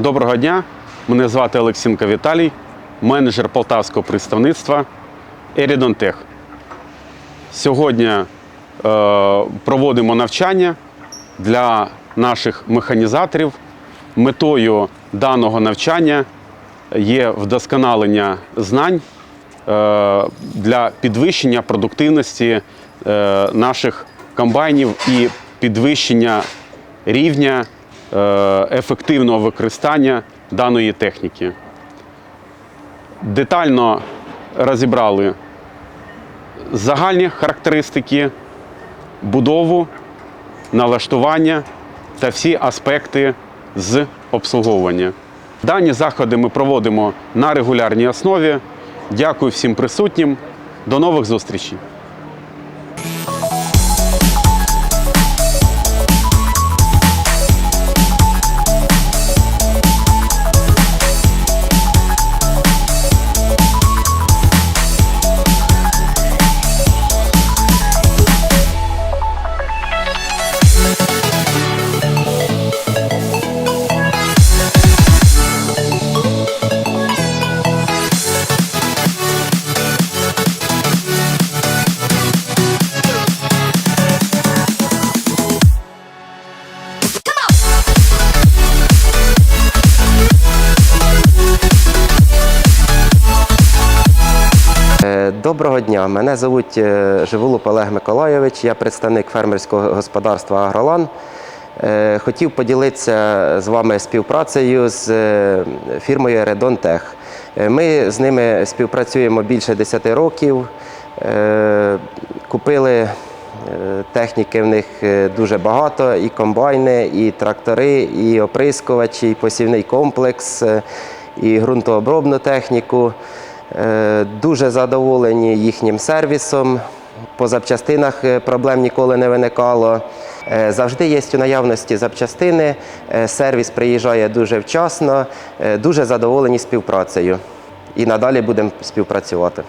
Доброго дня. Мене звати Олексінко Віталій, менеджер полтавського представництва Ерідонтех. Сьогодні е, проводимо навчання для наших механізаторів. Метою даного навчання є вдосконалення знань е, для підвищення продуктивності е, наших комбайнів і підвищення рівня ефективного використання даної техніки. Детально розібрали загальні характеристики, будову, налаштування та всі аспекти з обслуговування. Дані заходи ми проводимо на регулярній основі. Дякую всім присутнім. До нових зустрічей! Доброго дня. Мене звуть е, Живолуп Олег Миколайович, я представник фермерського господарства Агролан. Е, Хотів поділитися з вами співпрацею з е, фірмою Редонтех. Ми з ними співпрацюємо більше 10 років. Купили техніки в них дуже багато: і комбайни, і трактори, і оприскувачі, і посівний комплекс, і ґрунтообробну техніку. Е, Дуже задоволені їхнім сервісом. По запчастинах е, проблем ніколи не виникало. Е, Завжди є у наявності запчастини. Сервіс приїжджає дуже вчасно. Дуже задоволені співпрацею. І надалі будемо співпрацювати.